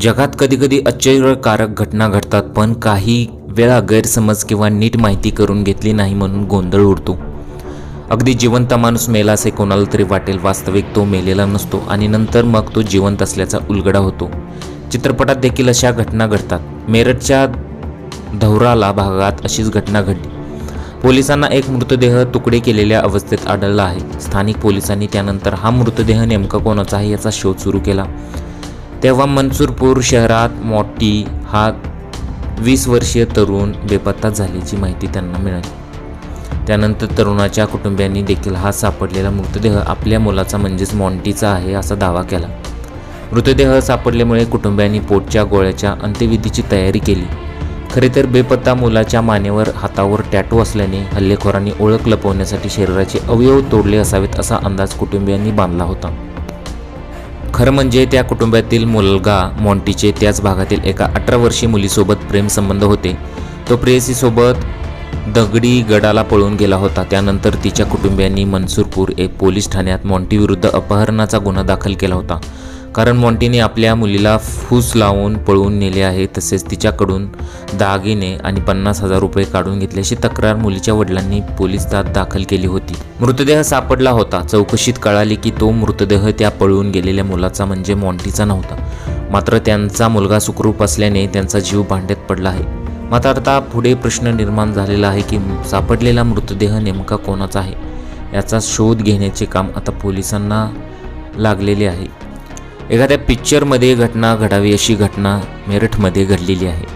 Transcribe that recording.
जगात कधीकधी आश्चर्यकारक घटना घडतात पण काही वेळा गैरसमज किंवा नीट माहिती करून घेतली नाही म्हणून गोंधळ उडतो. अगदी जिवंत माणूस मेला असे कोणाला तरी वाटेल वास्तविक तो मेलेला नसतो आणि नंतर मग तो जिवंत असल्याचा उलगडा होतो. चित्रपटात देखील अशा घटना घडतात. मेरठच्या धौराला भागात अशीच घटना घडली. पोलिसांना एक मृतदेह तुकडे केलेल्या अवस्थेत आढळला आहे. स्थानिक पोलिसांनी त्यानंतर हा मृतदेह नेमका कोणाचा आहे याचा शोध सुरू केला. तेव्हा मनसूरपूर शहरात मोठी हा वीस वर्षीय तरुण बेपत्ता झाल्याची माहिती त्यांना मिळाली. त्यानंतर तरुणाच्या कुटुंबियांनी देखील हा सापडलेला मृतदेह आपल्या मुलाचा म्हणजेच मॉन्टीचा आहे असा दावा केला. मृतदेह सापडल्यामुळे कुटुंबियांनी पोटच्या गोळ्याच्या अंत्यविधीची तयारी केली. खरे तर बेपत्ता मुलाच्या मानेवर हातावर टॅटू असल्याने हल्लेखोरांनी ओळख लपवण्यासाठी शरीराचे अवयव तोडले असावेत असा अंदाज कुटुंबियांनी बांधला होता. खरं म्हणजे त्या कुटुंबातील मुलगा मॉन्टीचे त्याच भागातील एका अठरा वर्षीय मुलीसोबत प्रेमसंबंध होते. तो प्रेयसीसोबत दगडी गडाला पळून गेला होता. त्यानंतर तिच्या कुटुंबियांनी मनसूरपूर एक पोलीस ठाण्यात मॉन्टीविरुद्ध अपहरणाचा गुन्हा दाखल केला होता. कारण मॉन्टीने आपल्या मुलीला फूस लावून पळवून नेले आहे तसेच तिच्याकडून दागिने आणि पन्नास हजार रुपये काढून घेतल्याची तक्रार मुलीच्या वडिलांनी पोलिसात दाखल केली होती. मृतदेह सापडला होता. चौकशीत कळाली की तो मृतदेह त्या पळवून गेलेल्या मुलाचा म्हणजे मॉन्टीचा नव्हता. मात्र त्यांचा मुलगा सुखरूप असल्याने त्यांचा जीव भांड्यात पडला आहे. मात्र आता पुढे प्रश्न निर्माण झालेला आहे की सापडलेला मृतदेह नेमका कोणाचा आहे? याचा शोध घेण्याचे काम आता पोलिसांना लागलेले आहे. एखाद्या पिक्चरमध्ये घटना घडावी अशी घटना मेरठमध्ये घडलेली आहे.